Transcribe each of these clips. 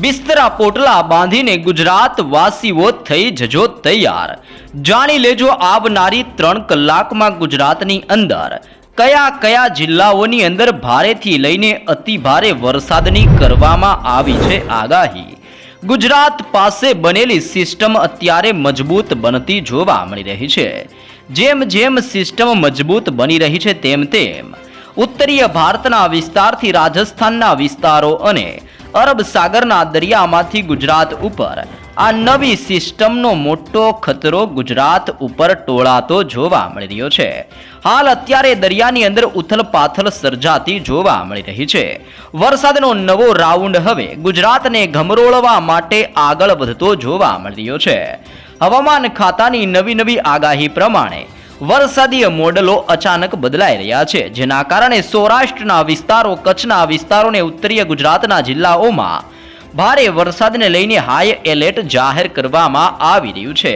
બિસ્તરા પોટલા બાંધીને ગુજરાત વાસીઓ થઈ જજો તૈયાર. જાણી લેજો આવનારી ત્રણ કલાકમાં ગુજરાતની અંદર. કયા કયા જિલ્લાઓની અંદર ભારેથી લઈને અતિ ભારે વરસાદની કરવામાં આવી છે આગાહી? ગુજરાત પાસે બનેલી સિસ્ટમ અત્યારે મજબૂત બનતી જોવા મળી રહી છે. જેમ જેમ સિસ્ટમ મજબૂત બની રહી છે તેમ તેમ. ઉત્તરીય ભારતના વિસ્તારથી રાજસ્થાનના વિસ્તારો અને અરબ સાગરના દરિયામાંથી ગુજરાત ઉપર. આ નવી સિસ્ટમનો મોટો ખતરો ગુજરાત ઉપર ટોળાતો જોવા મળી રહ્યો છે. હાલ અત્યારે દરિયાની અંદર ઉથલપાથલ સર્જાતી જોવા મળી રહી છે. વરસાદનો નવો રાઉન્ડ હવે ગુજરાતને ઘમરોળવા માટે આગળ વધતો જોવા મળી રહ્યો છે. હવામાન ખાતાની નવી નવી આગાહી પ્રમાણે વરસાદીય મોડલો અચાનક બદલાઈ રહ્યા છે, જેના કારણે સૌરાષ્ટ્રના વિસ્તારો, કચ્છના વિસ્તારો અને ઉત્તરીય ગુજરાતના જિલ્લાઓમાં ભારે વરસાદને લઈને હાઈ એલર્ટ જાહેર કરવામાં આવી રહ્યું છે.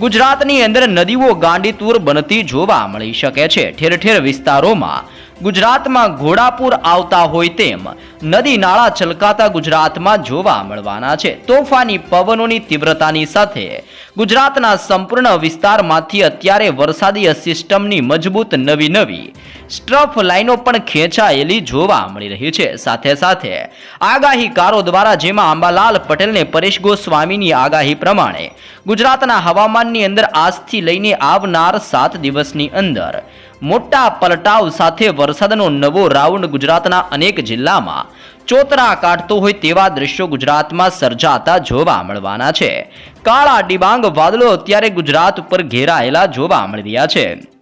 ગુજરાતની અંદર નદીઓ ગાંડીતુર બનતી જોવા મળી શકે છે. ઠેર ઠેર વિસ્તારોમાં ગુજરાતમાં ઘોડાપુર આવતા હોય તેમ નદી નાળા છલકાતા ગુજરાતમાં જોવા મળવાના છે. તોફાની પવનોની તીવ્રતાની સાથે ગુજરાતના સંપૂર્ણ વિસ્તારમાંથી અત્યારે વરસાદી સિસ્ટમની મજબૂત નવી નવી સ્ટ્રફ લાઇનો પણ ખેંચાયેલી જોવા મળી રહી છે. સાથે સાથે આગાહીકારો દ્વારા જેમાં અંબાલાલ પટેલને પરેશ ગોસ્વામીની આગાહી પ્રમાણે ગુજરાતના હવામાનની અંદર આજથી લઈને આવનાર સાત દિવસની અંદર મોટા પલટાવ સાથે વરસાદનો નવો રાઉન્ડ ગુજરાતના અનેક જિલ્લામાં ચોતરા કાઢતો હોય તેવા દ્રશ્યો ગુજરાતમાં સર્જાતા જોવા મળવાના છે. કાળા ડિબાંગ વાદળો અત્યારે ગુજરાત ઉપર ઘેરાયેલા જોવા મળી રહ્યા છે.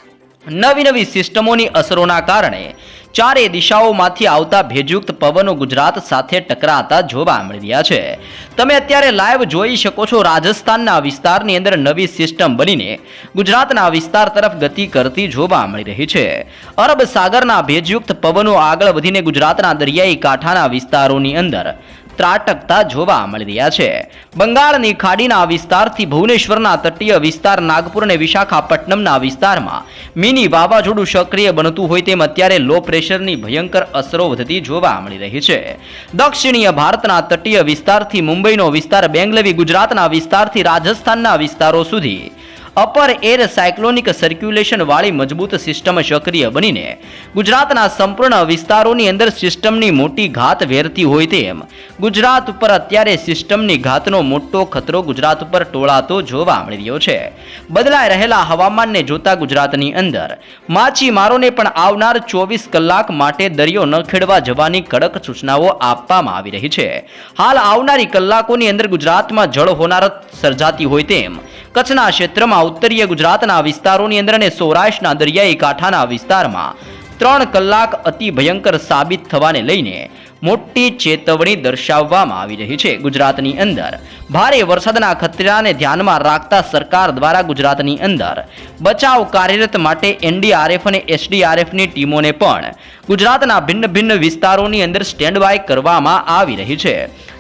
નવી નવી સિસ્ટમોની અસરોના કારણે ચારે દિશાઓમાંથી આવતા ભેજયુક્ત પવનો ગુજરાત સાથે ટકરાતા જોવા મળી રહ્યા છે. તમે અત્યારે લાઈવ જોઈ શકો છો રાજસ્થાનના વિસ્તારની અંદર નવી સિસ્ટમ બનીને ગુજરાતના વિસ્તાર તરફ ગતિ કરતી જોવા મળી રહી છે. અરબ સાગરના ભેજયુક્ત પવનો આગળ વધીને ગુજરાતના દરિયાઈ કાંઠાના વિસ્તારોની અંદર ત્રાટકતા જોવા મળી રહ્યા છે. બંગાળની ખાડીના વિસ્તારથી ભુવનેશ્વરના તટીય વિસ્તાર નાગપુર અને વિશાખાપટ્ટનમના વિસ્તારમાં મિની વાવાઝોડું સક્રિય બનતું હોય તેમ અત્યારે લો પ્રેશરની ભયંકર અસરો વધતી જોવા મળી રહી છે. દક્ષિણીય ભારતના તટીય વિસ્તારથી મુંબઈનો વિસ્તાર બેંગલવી ગુજરાતના વિસ્તારથી રાજસ્થાનના વિસ્તારો સુધી અપર એર સાયક્લોનિક સર્ક્યુલેશન વાળી મજબૂત સિસ્ટમ સક્રિય બનીને ગુજરાતના સંપૂર્ણ વિસ્તારોની અંદર સિસ્ટમની મોટી ઘાત વેરતી હોય તેમ ગુજરાત ઉપર અત્યારે સિસ્ટમની ઘાતનો મોટો ખતરો ગુજરાત ઉપર ટોળાતો જોવા મળી રહ્યો છે. બદલાઈ રહેલા હવામાનને જોતા ગુજરાતની અંદર માછીમારોને પણ આવનાર ચોવીસ કલાક માટે દરિયો ન ખેડવા જવાની કડક સૂચનાઓ આપવામાં આવી રહી છે. હાલ આવનારી કલાકોની અંદર ગુજરાતમાં જળ હોનારત સર્જાતી હોય તેમ કચ્છના ક્ષેત્રમાં ઉત્તરીય ગુજરાતના વિસ્તારોની અંદર અને સૌરાષ્ટ્રના દરિયાઈ કાંઠાના વિસ્તારમાં ત્રણ કલાક અતિ ભયંકર સાબિત થવાને લઈને મોટી ચેતવણી દર્શાવવામાં આવી રહી છે ગુજરાતની અંદર. ભારે વરસાદના ખતરાને ધ્યાનમાં રાખતા સરકાર દ્વારા ગુજરાતની અંદર બચાવ કાર્યરત માટે એનડીઆરએફ અને એસડીઆરએફની ટીમોને પણ ગુજરાતના ભિન્ન ભિન્ન વિસ્તારોની અંદર સ્ટેન્ડ બાય કરવામાં આવી રહી છે.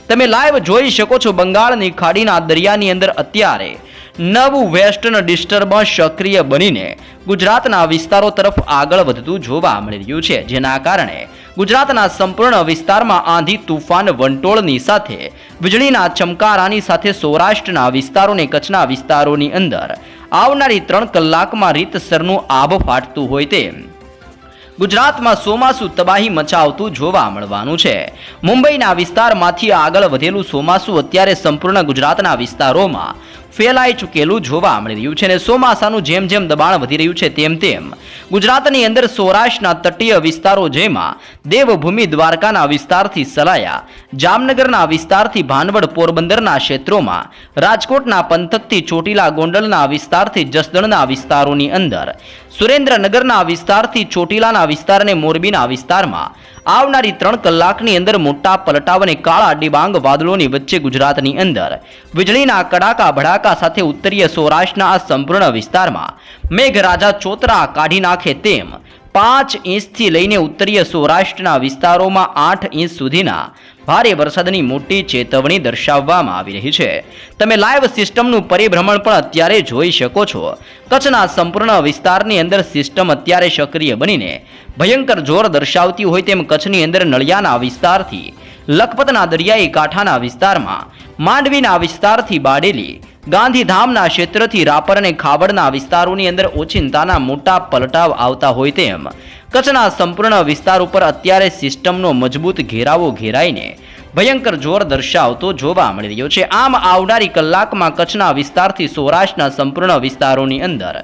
તમે લાઈવ જોઈ શકો છો બંગાળની ખાડીના દરિયાની અંદર અત્યારે નવું વેસ્ટર્ન ડિસ્ટર્બન્સ સક્રિય બનીને ગુજરાતના વિસ્તારો તરફ આગળ વધતું જોવા મળી રહ્યું છે. જેના કારણે ગુજરાતના સંપૂર્ણ વિસ્તારમાં આંધી તુફાન વંટોળની સાથે, વીજળીના ચમકારાની સાથે સૌરાષ્ટ્રના વિસ્તારો અને કચ્છના વિસ્તારોની અંદર આવનારી ત્રણ કલાકમાં રીતસરનું આભ ફાટતું હોય તેમ ગુજરાતમાં ચોમાસું તબાહી મચાવતું જોવા મળવાનું છે. મુંબઈના વિસ્તારમાંથી આગળ વધેલું ચોમાસું અત્યારે સંપૂર્ણ ગુજરાતના વિસ્તારોમાં ફેલાઈ ચૂકેલું જોવા મળી રહ્યું છે અને ચોમાસાનું જેમ જેમ દબાણ વધી રહ્યું છે તેમ તેમ ગુજરાતની અંદર સૌરાષ્ટ્રના તટીય વિસ્તારો જેમાં દેવભૂમિ દ્વારકાના વિસ્તારથી સલાયા, જામનગરના વિસ્તારથી ભાનવડ પોરબંદરના ક્ષેત્રોમાં, રાજકોટના પંથકથી ચોટીલા ગોંડલના વિસ્તારથી જસદણના વિસ્તારોની અંદર સુરેન્દ્રનગરના વિસ્તારથી ચોટીલાના વિસ્તાર અને મોરબીના વિસ્તારમાં આવનારી ત્રણ કલાકની અંદર મોટા પલટાવ અને કાળા ડિબાંગ વાદળોની વચ્ચે ગુજરાતની અંદર વીજળીના કડાકા ભડાકા સાથે ઉત્તરીય સૌરાષ્ટ્રના સંપૂર્ણ વિસ્તારમાં મેઘરાજા ચોતરા કાઢી નાખે તેમ પાંચ ઇંચથી લઈને ઉત્તરીય સૌરાષ્ટ્રના વિસ્તારોમાં આઠ ઇંચ સુધીના ભારે વરસાદની મોટી ચેતવણી દર્શાવવામાં આવી રહી છે. તમે લાઈવ સિસ્ટમનું પરિભ્રમણ પણ અત્યારે જોઈ શકો છો. કચ્છના સંપૂર્ણ વિસ્તારની અંદર સિસ્ટમ અત્યારે સક્રિય બનીને ભયંકર જોર દર્શાવતી હોય તેમ કચ્છની અંદર નળિયાના વિસ્તારથી લખપતના દરિયાઈ કાંઠાના વિસ્તારમાં માંડવીના વિસ્તારથી બાડેલી ગાંધીધામના ક્ષેત્રથી રાપર અને ખાબડના વિસ્તારોની અંદર ઓચિંતાના મોટા પલટાવ આવતા હોય તેમ. કચ્છના સંપૂર્ણ વિસ્તાર ઉપર અત્યારે સિસ્ટમનો મજબૂત ઘેરાવો ઘેરાઈને ભયંકર જોર દર્શાવતો જોવા મળી રહ્યો છે. આમ આવનારી કલાકમાં કચ્છના વિસ્તારથી સૌરાષ્ટ્રના સંપૂર્ણ વિસ્તારોની અંદર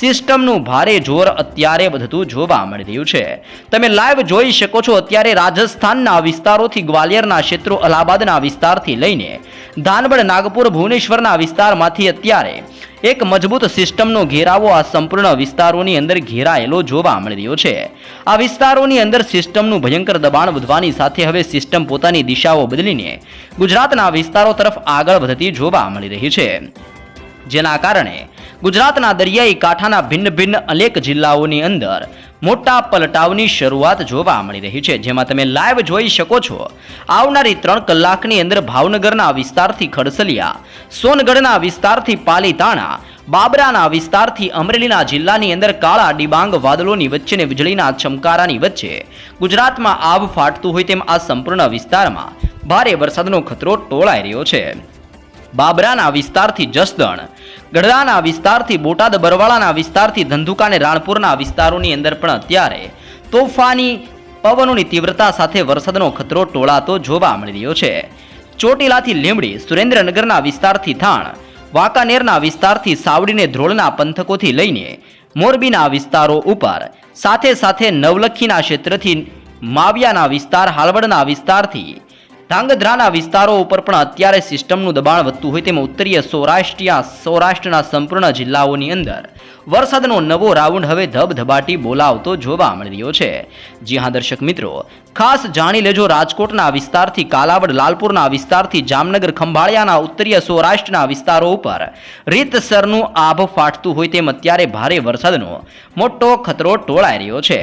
સિસ્ટમનું ભારે જોર અત્યારે વધતું જોવા મળી રહ્યું છે. તમે લાઈવ જોઈ શકો છો અત્યારે રાજસ્થાનના વિસ્તારોથી ગ્વાલિયરના ક્ષેત્રો અલ્હાબાદના વિસ્તારથી લઈને ધાનબડ નાગપુર, ભુવનેશ્વરના વિસ્તારમાંથી અત્યારે એક મજબૂત સિસ્ટમનો ઘેરાવો આ સંપૂર્ણ વિસ્તારોની અંદર ઘેરાયેલો જોવા મળી રહ્યો છે. આ વિસ્તારોની અંદર સિસ્ટમનું ભયંકર દબાણ વધવાની સાથે હવે સિસ્ટમ પોતાની દિશાઓ બદલીને ગુજરાતના વિસ્તારો તરફ આગળ વધતી જોવા મળી રહી છે. જેના કારણે ગુજરાતના દરિયાઈ કાંઠાના ભિન્ન ભિન્ન અનેક જિલ્લાઓની અંદર મોટા પલટાવની શરૂઆત જોવા મળી રહી છે, જેમાં તમે લાઈવ જોઈ શકો છો. આવનારી ત્રણ કલાકની અંદર ભાવનગરના વિસ્તારથી ખડસલિયા, સોનગઢના વિસ્તારથી પાલીતાણા, બાબરાના વિસ્તારથી અમરેલીના જિલ્લાની અંદર કાળા ડિબાંગ વાદળોની વચ્ચે વીજળીના ચમકારાની વચ્ચે ગુજરાતમાં આભ ફાટતું હોય તેમ આ સંપૂર્ણ વિસ્તારમાં ભારે વરસાદનો ખતરો ટોળાઈ રહ્યો છે. બાબરાના વિસ્તારથી જસદણ ગઢડાના વિસ્તારથી બોટાદ, બરવાળાના વિસ્તારથી ધંધુકા અને રાણપુરના વિસ્તારોની અંદર પણ અત્યારે તોફાની પવનોની તીવ્રતા સાથે વરસાદનો ખતરો ટોળાતો જોવા મળી રહ્યો છે. ચોટીલાથી લીંબડી, સુરેન્દ્રનગરના વિસ્તારથી થાણ, વાંકાનેરના વિસ્તારથી સાવડીને ધ્રોળના પંથકોથી લઈને મોરબીના વિસ્તારો ઉપર, સાથે સાથે નવલખીના ક્ષેત્રથી માવિયાના વિસ્તાર, હાલવડના વિસ્તારથી ધાંગધ્રાના વિસ્તારો ઉપર પણ અત્યારે સિસ્ટમનું દબાણ વધતું હોય તેમ ઉત્તરીય સૌરાષ્ટ્રીય, સૌરાષ્ટ્રના સંપૂર્ણ જિલ્લાઓની અંદર. વરસાદનો નવો રાઉન્ડ હવે ધબધબાટી બોલાવતો જોવા મળી રહ્યો છે. જી હા, દર્શક મિત્રો, ખાસ જાણી લેજો રાજકોટના વિસ્તારથી કાલાવડ, લાલપુરના વિસ્તારથી જામનગર, ખંભાળિયાના ઉત્તરીય સૌરાષ્ટ્રના વિસ્તારો ઉપર રીતસરનું આભ ફાટતું હોય તેમ અત્યારે ભારે વરસાદનો મોટો ખતરો ટોળાઈ રહ્યો છે.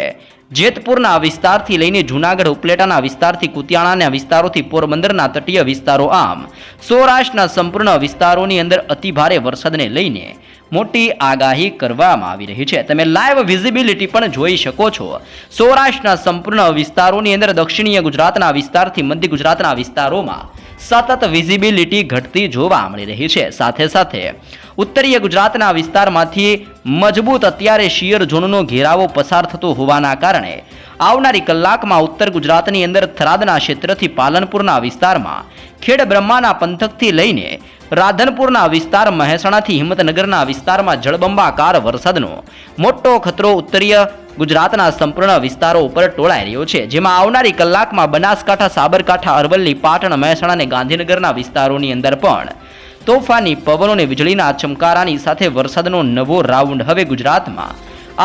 જેતપુરના વિસ્તારથી લઈને જૂનાગઢ ઉપલેટાના વિસ્તારથી કુતિયાણાના વિસ્તારોથી પોરબંદરના તટીય વિસ્તારો આમ. સૌરાષ્ટ્રના સંપૂર્ણ વિસ્તારોની અંદર અતિભારે વરસાદને લઈને મોટી આગાહી કરવામાં આવી રહી છે. તમે લાઈવ વિઝિબિલિટી પણ જોઈ શકો છો. સૌરાષ્ટ્રના સંપૂર્ણ વિસ્તારોની અંદર દક્ષિણીય ગુજરાતના વિસ્તારથી મધ્ય ગુજરાતના વિસ્તારોમાં સતત વિઝિબિલિટી ઘટતી જોવા મળી રહી છે. સાથે સાથે ઉત્તરીય ગુજરાતના વિસ્તારમાંથી મજબૂત અત્યારે શિયર ઝોનનો ઘેરાવો પસાર થતો હોવાના કારણે આવનારી કલાકમાં ઉત્તર ગુજરાતની અંદર થરાદના ક્ષેત્રથી પાલનપુરના વિસ્તારમાં ખેડ બ્રહ્માના પંથકથી લઈને રાધનપુરના વિસ્તાર મહેસાણાથી હિંમતનગરના વિસ્તારમાં જળબંબાકાર વરસાદનો મોટો ખતરો ઉત્તરીય ગુજરાતના સંપૂર્ણ વિસ્તારો ઉપર ટોળાઈ રહ્યો છે. જેમાં આવનારી કલાકમાં બનાસકાંઠા, સાબરકાંઠા, અરવલ્લી, પાટણ મહેસાણા અને ગાંધીનગરના વિસ્તારોની અંદર પણ તોફાની પવનો અને વીજળીના ચમકારાની સાથે વરસાદનો નવો રાઉન્ડ હવે ગુજરાતમાં.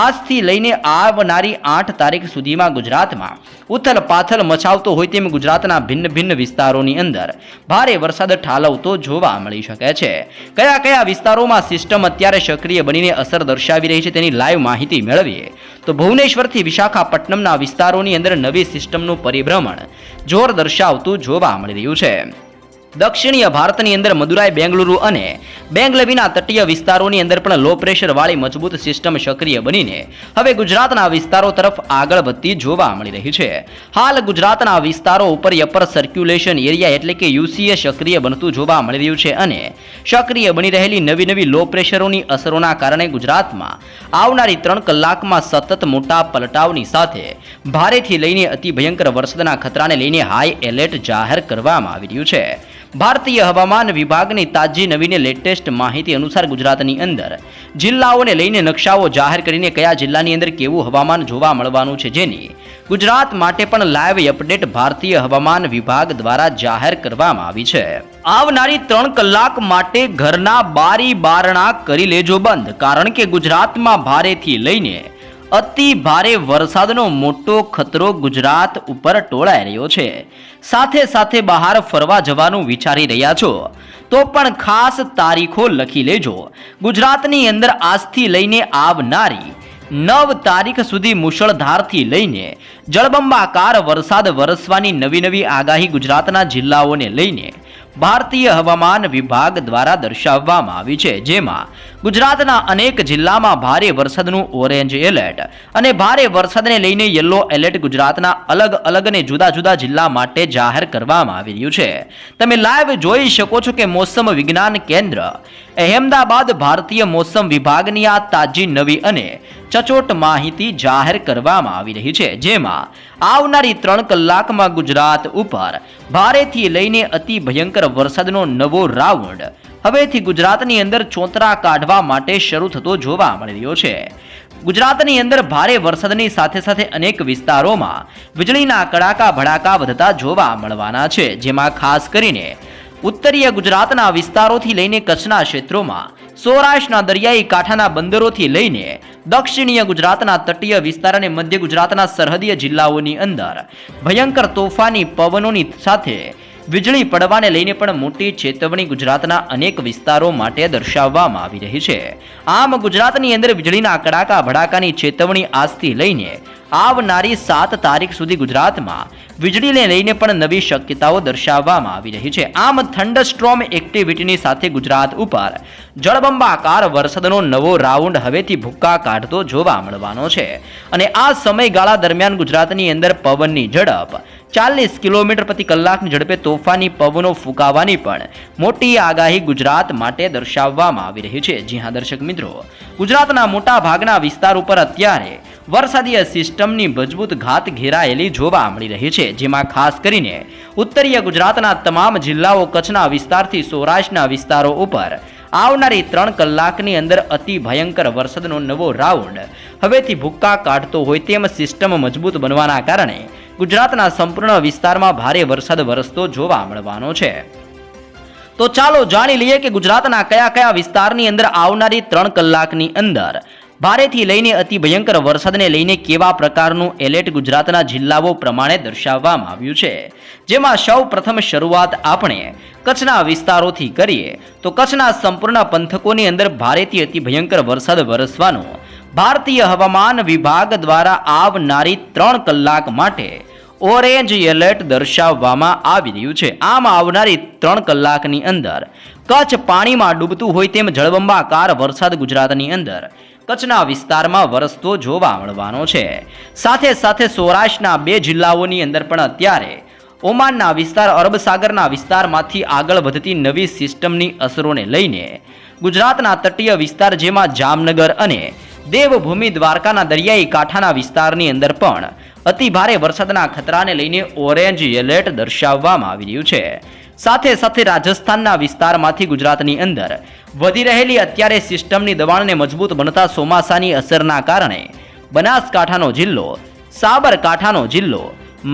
આજથી લઈને આવનારી આઠ તારીખ સુધીમાં ગુજરાતમાં ઉથલ પાથલ મચાવતો હોય તેમ ગુજરાતના ભિન્ન ભિન્ન વિસ્તારોની અંદર ભારે વરસાદ ઠાલવતો જોવા મળી શકે છે. કયા કયા વિસ્તારોમાં સિસ્ટમ અત્યારે સક્રિય બનીને અસર દર્શાવી રહી છે તેની લાઈવ માહિતી મેળવીએ. તો ભુવનેશ્વરથી વિશાખાપટ્ટનમના વિસ્તારોની અંદર નવી સિસ્ટમનું પરિભ્રમણ જોર દર્શાવતું જોવા મળી રહ્યું છે. દક્ષિણીય ભારતની અંદર મદુરાઈ, બેંગલુરુ અને બેંગલવીના તટીય વિસ્તારોની અંદર પણ લો પ્રેશરવાળી મજબૂત સિસ્ટમ સક્રિય બનીને હવે ગુજરાતના વિસ્તારો તરફ આગળ વધતી જોવા મળી રહી છે. હાલ ગુજરાતના વિસ્તારો ઉપર અપર સર્ક્યુલેશન એરિયા એટલે કે યુસીએ સક્રિય બનતું જોવા મળી રહ્યું છે અને સક્રિય બની રહેલી નવી નવી લો પ્રેશરોની અસરોના કારણે ગુજરાતમાં આવનારી ત્રણ કલાકમાં સતત મોટા પલટાવની સાથે ભારેથી લઈને અતિ ભયંકર વરસાદના ખતરાને લઈને હાઈ એલર્ટ જાહેર કરવામાં આવી રહ્યું છે. ભારતીય હવામાન વિભાગની તાજી નવીને લેટેસ્ટ માહિતી અનુસાર ગુજરાતની અંદર જિલ્લાઓને લઈને નકશાઓ જાહેર કરીને કયા જિલ્લાની અંદર કેવું હવામાન જોવા મળવાનું છે જેની ગુજરાત માટે પણ લાઈવ અપડેટ ભારતીય હવામાન વિભાગ દ્વારા જાહેર કરવામાં આવી છે. આવનારી ત્રણ કલાક માટે ઘરના બારી બારણા કરી લેજો બંધ, કારણ કે ગુજરાતમાં ભારેથી લઈને અતિ ભારે વરસાદનો મોટો ખતરો ગુજરાત ઉપર ટોળાઈ રહ્યો છે. સાથે સાથે બહાર ફરવા જવાનું વિચારી રહ્યા છો. તો પણ ખાસ તારીખો લખી લેજો. ગુજરાતની અંદર આજથી લઈને આવનારી નવ તારીખ સુધી મુશળધારથી લઈને જળબંબાકાર વરસાદ વરસવાની નવી નવી આગાહી ગુજરાતના જિલ્લાઓને લઈને ભારતીય હવામાન વિભાગ દ્વારા દર્શાવવામાં આવી છે, જેમાં ગુજરાતના અનેક જિલ્લામાં ભારે વરસાદનું ઓરેન્જ એલર્ટ અને ભારે વરસાદને લઈને યલો એલર્ટ ગુજરાતના અલગ અલગ અને જુદા જુદા જિલ્લા માટે જાહેર કરવામાં આવી રહ્યું છે. તમે લાઈવ જોઈ શકો છો કે મોસમ વિજ્ઞાન કેન્દ્ર અહેમદાબાદ ભારતીય મોસમ વિભાગની આ તાજી નવી અને ચચોટ માહિતી જાહેર કરવામાં આવી રહી છે, જેમાં આવનારી ત્રણ કલાકમાં ગુજરાત ઉપર ભારેથી લઈને અતિ ભયંકર વરસાદનો નવો રાઉન્ડ. હવેથી ગુજરાતની અંદર ચોતરા કાઢવા માટે શરૂ થતો જોવા મળી રહ્યો છે. ગુજરાતની અંદર ભારે વરસાદની સાથે સાથે અનેક વિસ્તારોમાં વીજળીના કડાકા ભડાકા વધતા જોવા મળવાના છે, જેમાં ખાસ કરીને ઉત્તરીય ગુજરાતના વિસ્તારોથી લઈને કચ્છના ક્ષેત્રોમાં સૌરાષ્ટ્રના દરિયાઈ કાંઠાના બંદરોથી લઈને દક્ષિણીય ગુજરાતના તટીય વિસ્તાર અને મધ્ય ગુજરાતના સરહદીય જિલ્લાઓની અંદર ભયંકર તોફાની પવનોની સાથે વીજળી પડવાને લઈને પણ મોટી ચેતવણી ગુજરાતના અનેક વિસ્તારો માટે દર્શાવવામાં આવી રહી છે. આમ ગુજરાતની અંદર વીજળીના કડાકા ભડાકાની ચેતવણી આજથી લઈને આવનારી સાત તારીખ સુધી ગુજરાતમાં વીજળીને લઈને પણ નવી શક્યતાઓ દર્શાવવામાં આવી રહી છે. આમ થંડરસ્ટ્રોમ એક્ટિવિટીની સાથે ગુજરાત ઉપર જળબંબાકાર વરસાદનો નવો રાઉન્ડ હવેથી ભૂક્કા કાઢતો જોવા મળવાનો છે. અને આ સમયગાળા દરમિયાન ગુજરાતની અંદર પવનની ઝડપ ચાલીસ કિલોમીટર પ્રતિ કલાકની ઝડપે તોફાની પવનો ફૂંકાવાની પણ મોટી આગાહી ગુજરાત માટે દર્શાવવામાં આવી રહી છે. જી હા, દર્શક મિત્રો, ગુજરાતના મોટા ભાગના વિસ્તાર ઉપર અત્યારે વરસાદીય સિસ્ટમની મજબૂત ઘાત ઘેરાયેલી જોવા મળી રહી છે, જેમાં ખાસ કરીને ઉત્તરીય ગુજરાતના તમામ જિલ્લાઓ કચ્છના વિસ્તારથી સૌરાષ્ટ્રના વિસ્તારો ઉપર આવનારી ત્રણ કલાકની અંદર અતિ ભયંકર વરસાદનો નવો રાઉન્ડ હવેથી ભૂક્કા કાઢતો હોય તેમ સિસ્ટમ મજબૂત બનવાના કારણે ગુજરાતના સંપૂર્ણ વિસ્તારમાં ભારે વરસાદ વરસતો જોવા મળવાનો છે. તો ચાલો જાણી લઈએ કે ગુજરાતના કયા કયા વિસ્તારની અંદર આવનારી ત્રણ કલાકની અંદર ભારેથી લઈને અતિ ભયંકર વરસાદને લઈને કેવા પ્રકારનું એલર્ટ ગુજરાતના જિલ્લાઓ પ્રમાણે દર્શાવવામાં આવ્યું છે. જેમાં સૌ પ્રથમ શરૂઆત આપણે કચ્છના વિસ્તારોથી કરીએ. તો કચ્છના સંપૂર્ણ પંથકોની અંદર ભારેથી અતિ ભયંકર વરસાદ વરસવાનો ભારતીય હવામાન વિભાગ દ્વારા આવનારી ત્રણ કલાક માટે ઓરેન્જ એલર્ટ દર્શાવવામાં આવી રહ્યું છે. આમ આવનારી ત્રણ કલાકની અંદર કચ્છ પાણીમાં ડૂબતું હોય તેમ જળબંબાકાર વરસાદ ગુજરાતની અંદર કચ્છના વિસ્તારમાં વરસતો જોવા મળવાનો છે. સાથે સાથે સૌરાષ્ટ્રના બે જિલ્લાઓની અંદર પણ અત્યારે ઓમાનના વિસ્તાર, અરબ સાગરના વિસ્તારમાંથી આગળ વધતી નવી સિસ્ટમની અસરોને લઈને ગુજરાતના તટીય વિસ્તાર જેમાં જામનગર અને દેવભૂમિ દ્વારકાના દરિયાઈ કાંઠાના વિસ્તારની અંદર પણ અતિ ભારે વરસાદના ખતરાને લઈને ઓરેન્જ એલર્ટ દર્શાવવામાં આવી રહ્યું છે. સાથે સાથે રાજસ્થાનના વિસ્તારમાંથી ગુજરાતની અંદર વધી રહેલી અત્યારે સિસ્ટમની દબાણને મજબૂત બનતા ચોમાસાની અસરના કારણે બનાસકાંઠાનો જિલ્લો, સાબરકાંઠાનો જિલ્લો,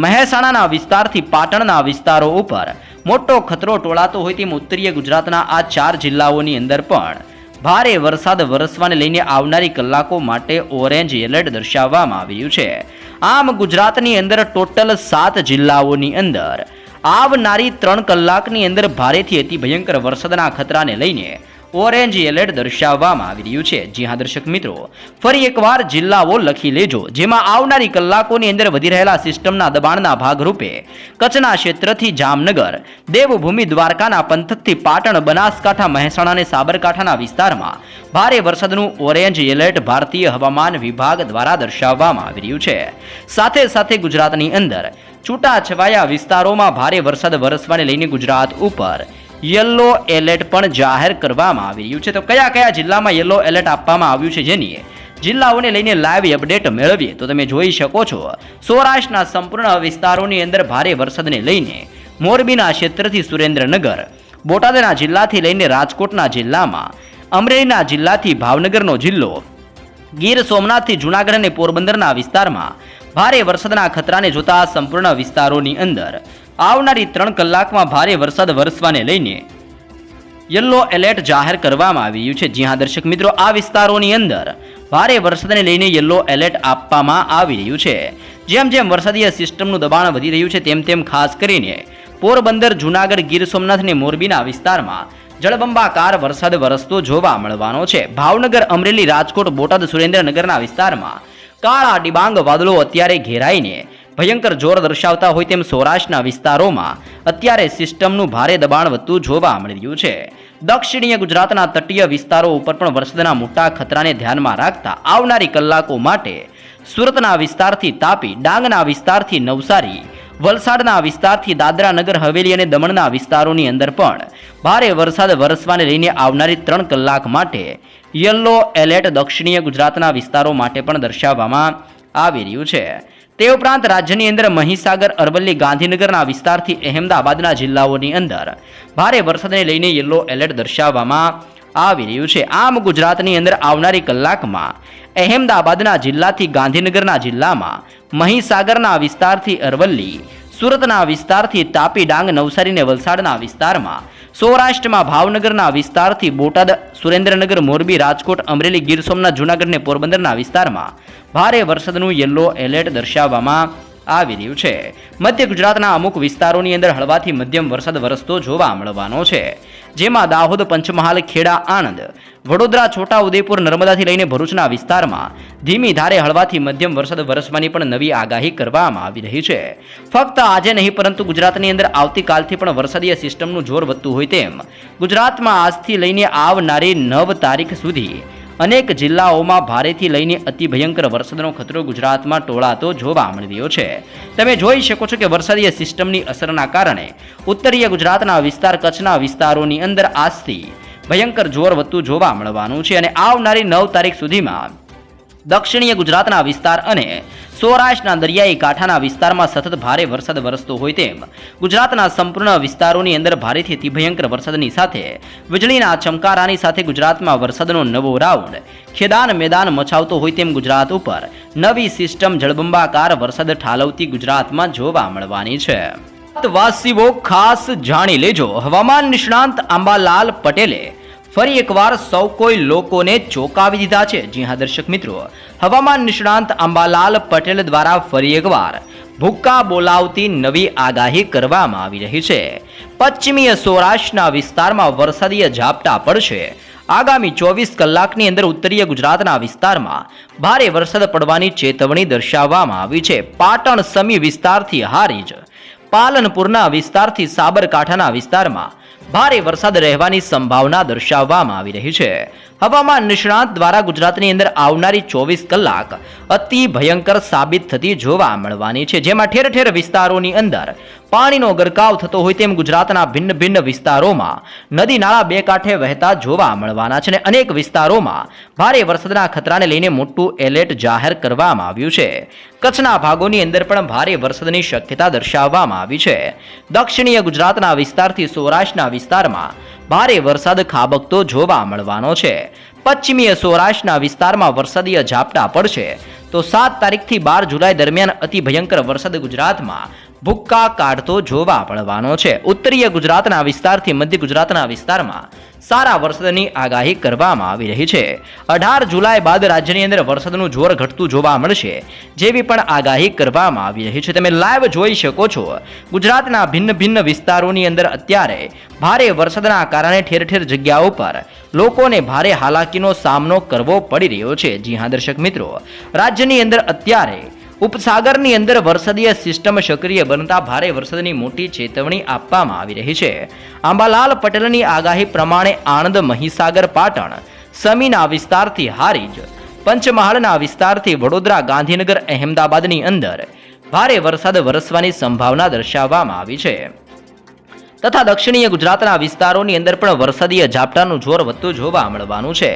મહેસાણાના વિસ્તારથી પાટણના વિસ્તારો ઉપર મોટો ખતરો ટોળાતો હોય તેમ ઉત્તરીય ગુજરાતના આ ચાર જિલ્લાઓની અંદર પણ ભારે વરસાદ વરસવાને લઈને આવનારી કલાકો માટે ઓરેન્જ એલર્ટ દર્શાવવામાં આવ્યું છે. આમ ગુજરાતની અંદર ટોટલ સાત જિલ્લાઓની અંદર આવનારી ત્રણ કલાકની અંદર ભારેથી અતિ ભયંકર વરસાદના ખતરાને લઈને ઓરેન્જ એલર્ટ દર્શાવવામાં આવી રહ્યું છે. જી હા, દર્શક મિત્રો, ફરી એકવાર જિલ્લાઓ લખી લેજો, જેમાં આવનારી કલાકોની અંદર વધી રહેલા સિસ્ટમના દબાણના ભાગરૂપે કચ્છના ક્ષેત્રથી જામનગર, દેવભૂમિ દ્વારકાના પંથકથી પાટણ, બનાસકાંઠા, મહેસાણા અને સાબરકાંઠાના વિસ્તારમાં ભારે વરસાદનું ઓરેન્જ એલર્ટ ભારતીય હવામાન વિભાગ દ્વારા દર્શાવવામાં આવી રહ્યું છે. સાથે સાથે ગુજરાતની અંદર છૂટાછવાયા વિસ્તારોમાં ભારે વરસાદ વરસવાને લઈને ગુજરાત ઉપર યલો એલર્ટ પણ જાહેર કરવામાં આવી રહ્યું છે. તો કયા કયા જિલ્લામાં યલો એલર્ટ આપવામાં આવ્યું છે જેની જિલ્લાઓને લઈને લાઈવ અપડેટ મેળવીએ તો તમે જોઈ શકો છો. સૌરાષ્ટ્રના સંપૂર્ણ વિસ્તારોની અંદર ભારે વરસાદને લઈને મોરબીના ક્ષેત્રથી સુરેન્દ્રનગર, બોટાદના જિલ્લાથી લઈને રાજકોટના જિલ્લામાં, અમરેલીના જિલ્લાથી ભાવનગરનો જિલ્લો, ગીર સોમનાથથી જૂનાગઢ અને પોરબંદરના વિસ્તારમાં ભારે વરસાદના ખતરાને જોતા સંપૂર્ણ વિસ્તારોની અંદર આવનારી ત્રણ કલાકમાં ભારે વરસાદ વરસવાને લઈને યલો એલર્ટ જાહેર કરવામાં આવ્યું છે. જ્યાં દર્શક મિત્રો, આ વિસ્તારોની અંદર ભારે વરસાદને લઈને યલો એલર્ટ આપવામાં આવી રહ્યું છે. જેમ જેમ વરસાદીય સિસ્ટમનું દબાણ વધી રહ્યું છે, તેમ તેમ ખાસ કરીને પોરબંદર, જૂનાગઢ, ગીર સોમનાથ અને મોરબીના વિસ્તારમાં જળબંબાકાર વરસાદ વરસતો જોવા મળવાનો છે. ભાવનગર, અમરેલી, રાજકોટ, બોટાદ, સુરેન્દ્રનગરના વિસ્તારમાં કાળા ડિબાંગ વાદળો અત્યારે ઘેરાઈને ભયંકર જોર દર્શાવતા હોય તેમ સૌરાષ્ટ્રના વિસ્તારોમાં અત્યારે સિસ્ટમનું ભારે દબાણ વધતું જોવા મળી રહ્યું છે. દક્ષિણીય ગુજરાતના તટીય વિસ્તારો ઉપર પણ વરસાદના મોટા ખતરાને ધ્યાનમાં રાખતા આવનારી કલાકો માટે સુરતના વિસ્તારથી તાપી, ડાંગના વિસ્તારથી નવસારી, વલસાડના વિસ્તારથી દાદરા નગર હવેલી અને દમણના વિસ્તારોની અંદર પણ ભારે વરસાદ વરસવાને લઈને આવનારી ત્રણ કલાક માટે યલો એલર્ટ દક્ષિણીય ગુજરાતના વિસ્તારો માટે પણ દર્શાવવામાં આવી રહ્યું છે. તે ઉપરાંત રાજ્યની અંદર મહીસાગર, અરવલ્લી, ગાંધીનગરના વિસ્તારથી અહેમદાબાદના જિલ્લાઓની અંદર ભારે વરસાદને લઈને યલો એલર્ટ દર્શાવવામાં આવી રહ્યું છે. આમ ગુજરાતની અંદર આવનારી કલાકમાં અહેમદાબાદના જિલ્લાથી ગાંધીનગરના જિલ્લામાં મહીસાગરના વિસ્તારથી અરવલ્લી, સુરતના વિસ્તારથી તાપી ડાંગ નવસારી અને વલસાડના વિસ્તારમાં સૌરાષ્ટ્રમાં ભાવનગરના વિસ્તારથી બોટાદ, સુરેન્દ્રનગર, મોરબી, રાજકોટ, અમરેલી, ગીર સોમનાથ, જૂનાગઢ અને પોરબંદરના વિસ્તારમાં ભારે વરસાદનું યલો એલર્ટ દર્શાવવામાં આવી રહ્યું છે. મધ્ય ગુજરાતના અમુક વિસ્તારોની અંદર હળવાથી મધ્યમ વરસાદ વરસતો જોવા મળવાનો છે. જેમાં દાહોદ, પંચમહાલ, ખેડા, આણંદ, વડોદરા, છોટાઉદેપુર, નર્મદાથી લઈને ભરૂચના વિસ્તારમાં ધીમી ધારે હળવાથી મધ્યમ વરસાદ વરસવાની પણ નવી આગાહી કરવામાં આવી રહી છે. ફક્ત આજે નહીં, પરંતુ ગુજરાતની અંદર આવતીકાલથી પણ વરસાદીય સિસ્ટમનું જોર વધતું હોય તેમ ગુજરાતમાં આજથી લઈને આવનારી નવ તારીખ સુધી અનેક જિલ્લાઓમાં ભારેથી લઈને અતિ ભયંકર વરસાદનો ખતરો ગુજરાતમાં ટોળાતો જોવા મળ્યો છે. તમે જોઈ શકો છો કે વરસાદીય સિસ્ટમની અસરના કારણે ઉત્તરીય ગુજરાતના વિસ્તાર કચ્છના વિસ્તારોની અંદર આજથી ભયંકર જોર વધતું જોવા મળવાનું છે અને આવનારી નવ તારીખ સુધીમાં દક્ષિણીય ગુજરાતના વિસ્તાર અને સૌરાષ્ટ્રના દરિયાઈ કાંઠાના વિસ્તારમાં સતત ભારે વરસાદ વરસતો હોય તેમ ગુજરાતના સંપૂર્ણ વિસ્તારોની અંદર ભારેથી અતિભયંકર વરસાદની સાથે વીજળીના ચમકારાની સાથે ગુજરાતમાં વરસાદનો નવો રાઉન્ડ ખેદાન મેદાન મચાવતો હોય તેમ ગુજરાત ઉપર નવી સિસ્ટમ જળબંબાકાર વરસાદ ઠાલવતી ગુજરાતમાં જોવા મળવાની છે. વાસીઓ ખાસ જાણી લેજો. હવામાન નિષ્ણાંત આંબાલાલ પટેલે ફરી એકવાર સૌ કોઈ લોકોને ચોંકાવી દીધા છે. જી હા, દર્શક મિત્રો હવામાન નિષ્ણાંત અંબાલાલ પટેલ દ્વારા ફરી એકવાર ભૂક્કા બોલાવતી નવી આગાહી કરવામાં આવી રહી છે. પશ્ચિમીય સૌરાષ્ટ્રના વિસ્તારમાં વરસાદીય ઝાપટા પડશે. આગામી ચોવીસ કલાકની અંદર ઉત્તરીય ગુજરાતના વિસ્તારમાં ભારે વરસાદ પડવાની ચેતવણી દર્શાવવામાં આવી છે. પાટણ સમી વિસ્તારથી હારીજ. પાલનપુરના વિસ્તારથી સાબરકાંઠાના વિસ્તારમાં ભારે વરસાદ રહેવાની સંભાવના દર્શાવવામાં આવી રહી છે. હવામાન નિષ્ણાંત દ્વારા ગુજરાતની અંદર આવનારી ચોવીસ કલાક અતિ ભયંકર સાબિત થતી જોવા મળવાની છે. જેમાં ઠેર ઠેર વિસ્તારોની અંદર પાણીનો ગરકાવ થતો હોય તેમ ગુજરાતના ભિન્ન ભિન્ન વિસ્તારોમાં નદી નાળા બે કાંઠે વહેતા જોવા મળવાના છે અને અનેક વિસ્તારોમાં ભારે વરસાદના ખતરાને લઈને મોટું એલર્ટ જાહેર કરવામાં આવ્યું છે. કચ્છના ભાગોની અંદર પણ ભારે વરસાદની શક્યતા દર્શાવવામાં આવી છે. દક્ષિણીય ગુજરાતના વિસ્તારથી સૌરાષ્ટ્રના વિસ્તારમાં ભારે વરસાદ ખાબકતો જોવા મળવાનો છે. પશ્ચિમીય સૌરાષ્ટ્રના વિસ્તારમાં વરસાદીય ઝાપટા પડશે. તો સાત તારીખથી બાર જુલાઈ દરમિયાન અતિ ભયંકર વરસાદ ગુજરાતમાં ભૂક્કા કાઢતો જોવા મળવાનો છે. ઉત્તરીય ગુજરાતના વિસ્તારથી મધ્ય ગુજરાતના વિસ્તારમાં સારા વરસાદની આગાહી કરવામાં આવી રહી છે. અઢાર જુલાઈ બાદ રાજ્યની અંદર વરસાદનું જોર ઘટતું જોવા મળશે જેવી પણ આગાહી કરવામાં આવી રહી છે. તમે લાઈવ જોઈ શકો છો. ગુજરાતના ભિન્ન ભિન્ન વિસ્તારોની અંદર અત્યારે ભારે વરસાદના કારણે ઠેર ઠેર જગ્યાઓ પર લોકોને ભારે હાલાકીનો સામનો કરવો પડી રહ્યો છે. જી હા, દર્શક મિત્રો. રાજ્યની અંદર અત્યારે ઉપસાગરની અંદર વરસાદીય સિસ્ટમ સક્રિય બનતા ભારે વરસાદની મોટી ચેતવણી આપવામાં આવી રહી છે. આંબાલાલ પટેલની આગાહી પ્રમાણે આણંદ મહીસાગર પાટણ, સમીના વિસ્તારથી હારીજ, પંચમહાલના વિસ્તારથી વડોદરા ગાંધીનગર, અહેમદાબાદની અંદર ભારે વરસાદ વરસવાની સંભાવના દર્શાવવામાં આવી છે. તથા દક્ષિણીય ગુજરાતના વિસ્તારોની અંદર પણ વરસાદીય ઝાપટાનું જોર વધતું જોવા મળવાનું છે.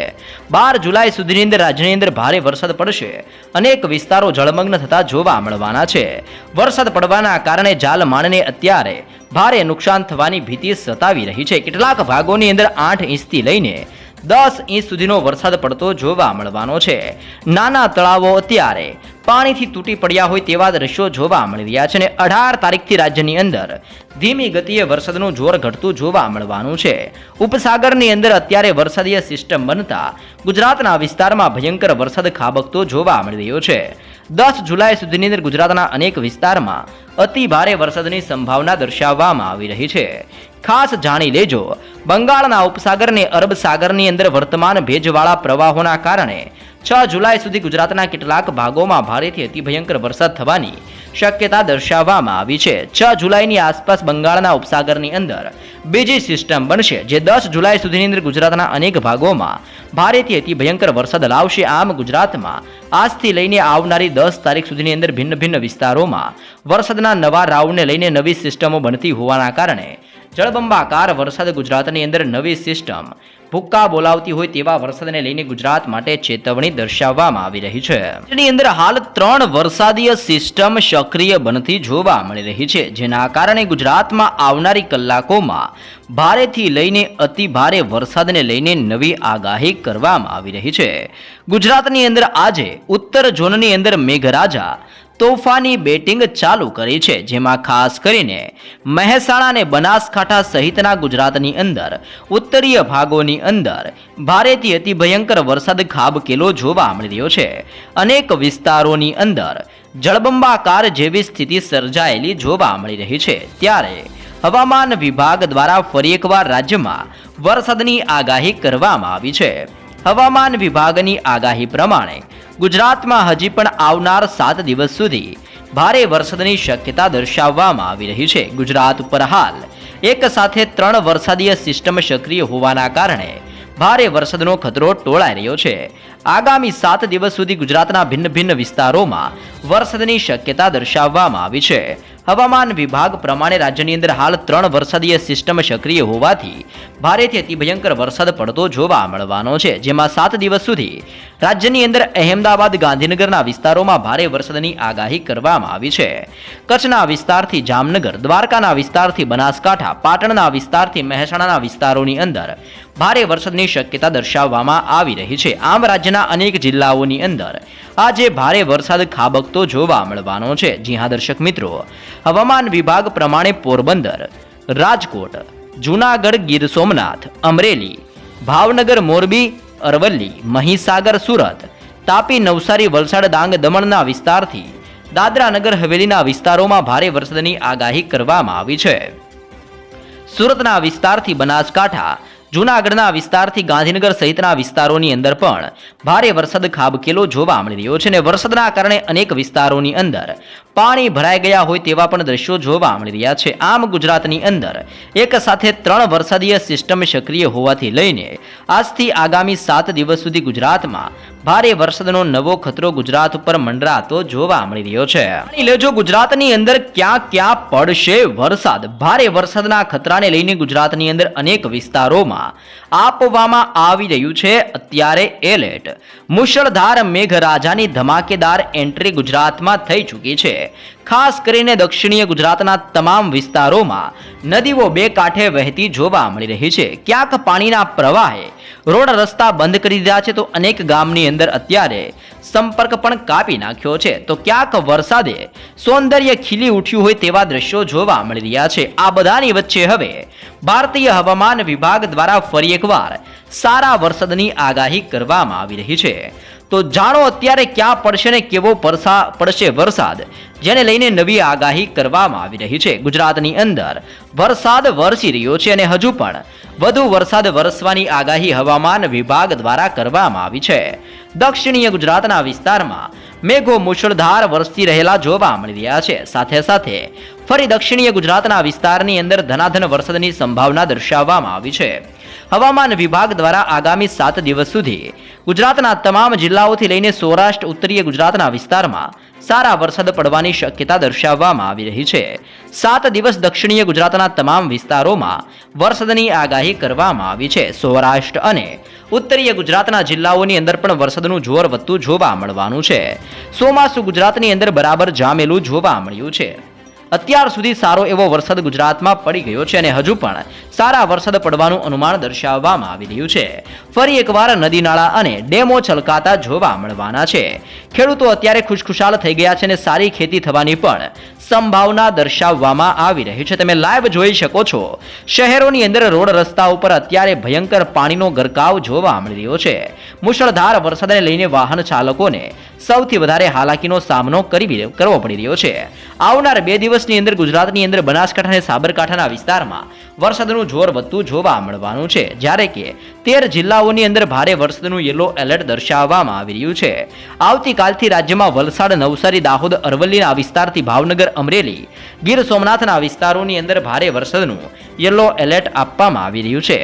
બાર જુલાઈ સુધીની અંદર રાજ્યની અંદર ભારે વરસાદ પડશે. અનેક વિસ્તારો જળમગ્ન થતા જોવા મળવાના છે. વરસાદ પડવાના કારણે જાલમાણને અત્યારે ભારે નુકસાન થવાની ભીતિ સતાવી રહી છે. કેટલાક ભાગોની અંદર આઠ ઇંચથી લઈને દસ ઇંચ સુધીનો વરસાદ પડતો જોવા મળવાનો છે. નાના તળાવો અત્યારે પાણીથી તૂટી પડ્યા હોય તેવા દ્રશ્યો જોવા મળી રહ્યા છે અને અઢાર તારીખથી રાજ્યની અંદર ધીમી ગતિએ વરસાદનું જોર ઘટતું જોવા મળવાનું છે. ઉપસાગરની અંદર અત્યારે વરસાદીય સિસ્ટમ બનતા ગુજરાતના વિસ્તારમાં ભયંકર વરસાદ ખાબકતો જોવા મળી રહ્યો છે. દસ જુલાઈ સુધીની અંદર ગુજરાતના અનેક વિસ્તારમાં અતિ ભારે વરસાદની સંભાવના દર્શાવવામાં આવી રહી છે. ખાસ જાણી લેજો, બંગાળના ઉપસાગરને અરબ સાગરની અંદર વર્તમાન ભેજવાળા પ્રવાહોના કારણે છ જુલાઈ સુધી ગુજરાતના કેટલાક ભાગોમાં ભારેથી અતિ ભયંકર વરસાદ થવાની શક્યતા દર્શાવવામાં આવી છે. છ જુલાઈની આસપાસ બંગાળના ઉપસાગરની અંદર બીજી સિસ્ટમ બનશે, જે દસ જુલાઈ સુધીની અંદર ગુજરાતના અનેક ભાગોમાં ભારેથી અતિ ભયંકર વરસાદ લાવશે. આમ ગુજરાતમાં આજથી લઈને આવનારી દસ તારીખ સુધીની અંદર ભિન્ન ભિન્ન વિસ્તારોમાં વરસાદના નવા રાઉન્ડને લઈને નવી સિસ્ટમો બનતી હોવાના કારણે જળબંબાકાર વરસાદ ગુજરાતની અંદર નવી સિસ્ટમ ભૂક્કા બોલાવતી હોય તેવા વરસાદને લઈને ગુજરાત માટે ચેતવણી દર્શાવવામાં આવી રહી છે. જેની અંદર હાલ ત્રણ વરસાદીય સિસ્ટમ સક્રિય બનતી જોવા મળી રહી છે, જેના કારણે ગુજરાતમાં આવનારી કલાકોમાં ભારેથી લઈને અતિ ભારે વરસાદને લઈને નવી આગાહી કરવામાં આવી રહી છે. ગુજરાતની અંદર આજે ઉત્તર ઝોનની અંદર મેઘરાજા તોફાની બેટિંગ ચાલુ કરી છે, જેમાં ખાસ કરીને મહેસાણા અને બનાસકાંઠા સહિતના ગુજરાતની અંદર, ઉત્તરીય ભાગોની અંદર ભારેથી અતિ ભયંકર વરસાદ ખાબકેલો જોવા મળી રહ્યો છે. અનેક વિસ્તારોની અંદર જળબંબાકાર જેવી સ્થિતિ સર્જાયેલી જોવા મળી રહી છે. ત્યારે હવામાન વિભાગ દ્વારા ફરી એકવાર રાજ્યમાં વરસાદની આગાહી કરવામાં આવી છે. હવામાન વિભાગની આગાહી પ્રમાણે ગુજરાતમાં હજી પણ આવનાર સાત દિવસ સુધી ભારે વરસાદની શક્યતા દર્શાવવામાં આવી રહી છે. ગુજરાત ઉપર હાલ એક સાથે ત્રણ વરસાદીય સિસ્ટમ સક્રિય હોવાના કારણે ભારે વરસાદનો ખતરો ટોળાઈ રહ્યો છે. આગામી સાત દિવસ સુધી ગુજરાતના ભિન્ન ભિન્ન વિસ્તારોમાં વરસાદની શક્યતા દર્શાવવામાં આવી છે. હવામાન વિભાગ પ્રમાણે રાજ્યની અંદર હાલ ત્રણ વરસાદીય સિસ્ટમ સક્રિય હોવાથી ભારેથી અતિ ભયંકર વરસાદ પડતો જોવા મળવાનો છે. જેમાં સાત દિવસ સુધી રાજ્યની અંદર અહેમદાબાદ, ગાંધીનગરના વિસ્તારોમાં ભારે વરસાદની આગાહી કરવામાં આવી છે. કચ્છના વિસ્તારથી જામનગર, દ્વારકાના વિસ્તારથી બનાસકાંઠા, પાટણના વિસ્તારથી મહેસાણાના વિસ્તારોની અંદર ભારે વરસાદની શક્યતા દર્શાવવામાં આવી રહી છે. આમ રાજ્યના અનેક જિલ્લાઓની અંદર આજે ભારે વરસાદ ખાબકતો જોવા મળવાનો છે. જી હા દર્શક મિત્રો, હવામાન વિભાગ પ્રમાણે પોરબંદર, રાજકોટ, જૂનાગઢ ગીર સોમનાથ, અમરેલી, ભાવનગર મોરબી, અરવલ્લી, મહીસાગર સુરત, તાપી નવસારી વલસાડ ડાંગ દમણના વિસ્તારથી દાદરા નગર હવેલીના વિસ્તારોમાં ભારે વરસાદની આગાહી કરવામાં આવી છે. સુરતના વિસ્તારથી બનાસકાંઠા જૂનાગઢના વિસ્તારથી ગાંધીનગર સહિતના વિસ્તારોની અંદર પણ ભારે વરસાદ ખાબકેલો જોવા મળી રહ્યો છે અને વરસાદના કારણે અનેક વિસ્તારોની અંદર પાણી ભરાઈ ગયા હોય તેવા પણ દ્રશ્યો જોવા મળી રહ્યા છે. આમ ગુજરાતની અંદર એક સાથે ત્રણ વરસાદીય સિસ્ટમ સક્રિય હોવાથી લઈને આજથી આગામી સાત દિવસ સુધી ગુજરાતમાં ભારે વરસાદનો નવો ખતરો ગુજરાત ઉપર મંડરાતો જોવા મળી રહ્યો છે. લેજો ગુજરાતની અંદર ક્યાં ક્યાં પડશે વરસાદ. ભારે વરસાદના ખતરાને લઈને ગુજરાતની અંદર અનેક વિસ્તારોમાં આપવામાં આવી રહ્યું છે, અત્યારે એલર્ટ મુશળધાર મેઘરાજાની ધમાકેદાર એન્ટ્રી ગુજરાતમાં થઈ ચૂકી છે. ખાસ કરીને દક્ષિણીય ગુજરાતના તમામ વિસ્તારોમાં નદીઓ બે કાંઠે વહેતી જોવા મળી રહી છે. ક્યાંક પાણીના પ્રવાહે રોડ રસ્તા બંધ કરી દીધા છે તો અનેક ગામની અંદર અત્યારે સંપર્ક પણ કાપી નાખ્યો છે. તો ક્યાંક વરસાદે સૌંદર્ય ખીલી ઉઠ્યું હોય તેવા દ્રશ્યો જોવા મળી રહ્યા છે. આ બધાની વચ્ચે હવે ભારતીય હવામાન વિભાગ દ્વારા ફરી એકવાર સારા વરસાદની આગાહી કરવામાં આવી રહી છે. તો જાણો અત્યારે ક્યાં પડશે ને કેવો પરસા પડશે વરસાદ, જેને લઈને નવી આગાહી કરવામાં આવી રહી છે ગુજરાતની અંદર. વરસાદ વરસી રહ્યો છે અને હજુ પણ વધુ વરસાદ વરસવાની આગાહી હવામાન વિભાગ દ્વારા કરવામાં આવી છે. દક્ષિણીય ગુજરાતના વિસ્તારમાં મેઘો મુશળધાર વરસી રહેલા જોવા મળી રહ્યા છે. સાથે સાથે ફરી દક્ષિણીય ગુજરાતના વિસ્તારની અંદર ધનાધન વરસાદની સંભાવના દર્શાવવામાં આવી છે. હવામાન વિભાગ દ્વારા આગામી સાત દિવસ સુધી ગુજરાતના તમામ જિલ્લાઓથી લઈને સૌરાષ્ટ્ર, ઉત્તરીય ગુજરાતના વિસ્તારમાં સારા વરસાદ પડવાની શક્યતા દર્શાવવામાં આવી રહી છે. સાત દિવસ દક્ષિણીય ગુજરાતના તમામ વિસ્તારોમાં વરસાદની આગાહી કરવામાં આવી છે. સૌરાષ્ટ્ર અને ઉત્તરીય ગુજરાતના જિલ્લાઓની અંદર પણ વરસાદનું જોર વધતું જોવા મળવાનું છે. ચોમાસું ગુજરાતની અંદર બરાબર જામેલું જોવા મળ્યું છે. અત્યાર સુધી સારો એવો વરસાદ ગુજરાતમાં પડી ગયો છે અને હજુ પણ સારા વરસાદ પડવાનું અનુમાન દર્શાવવામાં આવી રહ્યું છે. ફરી એકવાર નદી નાળા અને ડેમો છલકાતા જોવા મળવાના છે. ખેડૂતો અત્યારે ખુશખુશાલ થઈ ગયા છે અને સારી ખેતી થવાની પણ સંભાવના દર્શાવવામાં આવી રહી છે. તમે લાઈવ જોઈ શકો છો. શહેરોની અંદર રોડ રસ્તા ઉપર અત્યારે ભયંકર પાણીનો ગરકાવ જોવા મળી રહ્યો છે. મુશળધાર વરસાદને લઈને વાહન ચાલકોને સૌથી વધારે હાલાકીનો સામનો કરી કરવો પડી રહ્યો છે. આવનાર બે દિવસની અંદર ગુજરાતની અંદર બનાસકાંઠા અને સાબરકાંઠાના વિસ્તારમાં વરસાદનું જોર વધતું જોવા મળવાનું છે. જ્યારે કે તેર જિલ્લાઓની અંદર ભારે વરસાદનું યલો એલર્ટ દર્શાવવામાં આવી રહ્યું છે. આવતીકાલથી રાજ્યમાં વલસાડ, નવસારી, દાહોદ અરવલ્લીના વિસ્તારથી ભાવનગર અમરેલી. ગીર સોમનાથના વિસ્તારોની અંદર ભારે વરસાદનું યલો એલર્ટ આપવામાં આવી રહ્યું છે.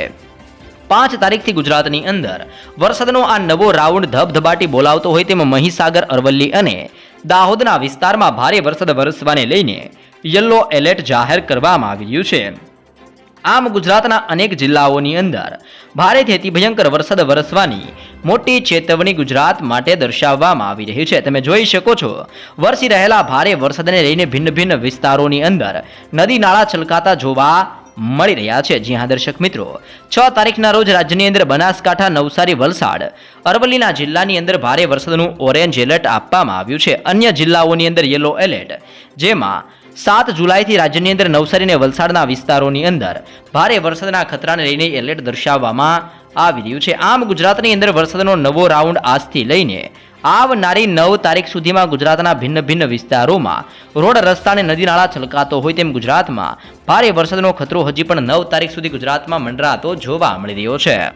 પાંચ તારીખથી ગુજરાતની અંદર વરસાદનો આ નવો રાઉન્ડ ધબધબાટી બોલાવતો હોય તેમાં મહીસાગર, અરવલ્લી અને દાહોદના વિસ્તારમાં ભારે વરસાદ વરસવાને લઈને યલો એલર્ટ જાહેર કરવામાં આવી રહ્યું છે. આમ ગુજરાતના અનેક જિલ્લાઓની અંદર ભારેથી અતિ ભયંકર વરસાદ વરસવાની મોટી ચેતવણી ગુજરાત માટે દર્શાવવામાં આવી રહી છે. તમે જોઈ શકો છો, વરસી રહેલા ભારે વરસાદને લઈને ભિન્ન ભિન્ન વિસ્તારોની અંદર નદી નાળા છલકાતા જોવા મળી રહ્યા છે. જી હા, દર્શક મિત્રો, છ તારીખના રોજ રાજ્યની અંદર બનાસકાંઠા, નવસારી, વલસાડ, અરવલ્લીના જિલ્લાની અંદર ભારે વરસાદનું ઓરેન્જ એલર્ટ આપવામાં આવ્યું છે. અન્ય જિલ્લાઓની અંદર યલો એલર્ટ, જેમાં સાત જુલાઈથી રાજ્યની અંદર નવસારી અને વલસાડના વિસ્તારોની અંદર ભારે વરસાદના ખતરાને લઈને એલર્ટ દર્શાવવામાં આવી રહ્યું છે. આમ ગુજરાતની અંદર વરસાદનો નવો રાઉન્ડ આજથી લઈને આવનારી નવ તારીખ સુધીમાં ગુજરાતના ભિન્ન ભિન્ન વિસ્તારોમાં રોડ, રસ્તા અને નદી છલકાતો હોય તેમ ગુજરાતમાં ભારે વરસાદનો ખતરો હજી પણ નવ તારીખ સુધી ગુજરાતમાં મંડરાતો જોવા મળી રહ્યો છે.